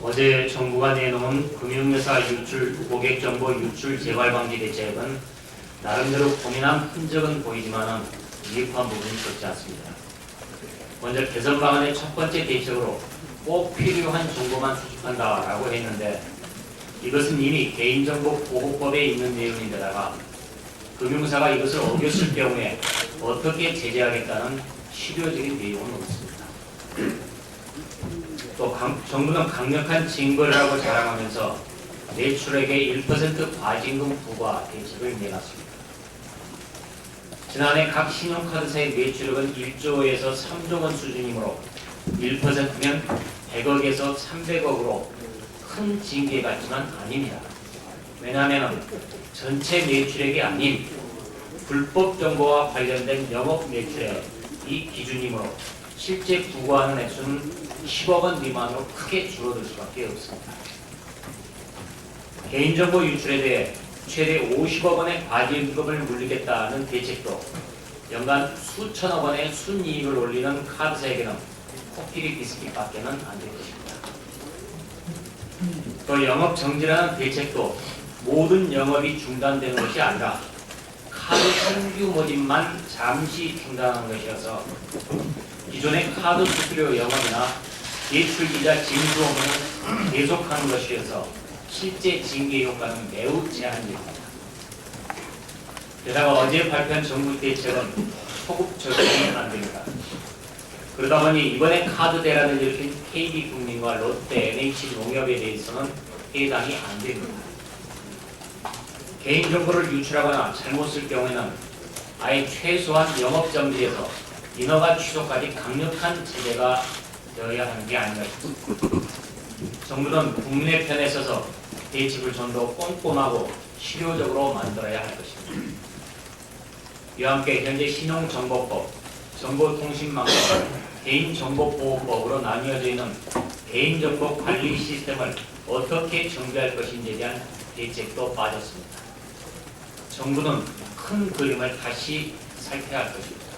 어제 정부가 내놓은 금융회사 유출, 고객정보 유출 재발 방지 대책은 나름대로 고민한 흔적은 보이지만 미흡한 부분이 적지 않습니다. 먼저 개선 방안의 첫 번째 대책으로 꼭 필요한 정보만 수집한다라고 했는데 이것은 이미 개인정보 보호법에 있는 내용인데다가 금융사가 이것을 어겼을 경우에 어떻게 제재하겠다는 실효적인 내용은 없습니다. 또 강- 정부는 강력한 징벌이라고 자랑하면서 매출액의 1% 과징금 부과 대책을 내놨습니다. 지난해 각 신용카드사의 매출액은 1조에서 3조 원 수준이므로 1%면 100억에서 300억으로 큰 징계 같지만 아닙니다. 왜냐하면 전체 매출액이 아닌 불법 정보와 관련된 영업 매출액 이 기준이므로 실제 부과하는 액수는 10억 원 미만으로 크게 줄어들 수밖에 없습니다. 개인정보 유출에 대해 최대 50억 원의 과징금을 물리겠다는 대책도 연간 수천억 원의 순이익을 올리는 카드사에게는 코끼리 비스킷 밖에는 안 될 것입니다. 또 영업 정지라는 대책도 모든 영업이 중단되는 것이 아니라 카드 신규 모집만 잠시 중단하는 것이어서 기존의 카드 수수료 영업이나 대출이자 징수 업무는 계속하는 것이어서 실제 징계 효과는 매우 제한적입니다. 게다가 어제 발표한 정부 대책은 소급 적용이 안 됩니다. 그러다 보니 이번에 카드 대란을 일으킨 KB국민과 롯데, NH 농협에 대해서는 해당이 안 됩니다. 개인정보를 유출하거나 잘못 쓸 경우에는 아예 최소한 영업정지에서 인허가 취소까지 강력한 제재가 되어야 하는 게 아닌가 싶습니다. 정부는 국민의 편에 서서 대책을 좀 더 꼼꼼하고 실효적으로 만들어야 할 것입니다. 이와 함께 현재 신용정보법, 정보통신망법, 개인정보보호법으로 나뉘어져 있는 개인정보 관리 시스템을 어떻게 정비할 것인지에 대한 대책도 빠졌습니다. 정부는 큰 그림을 다시 살펴야 할 것입니다.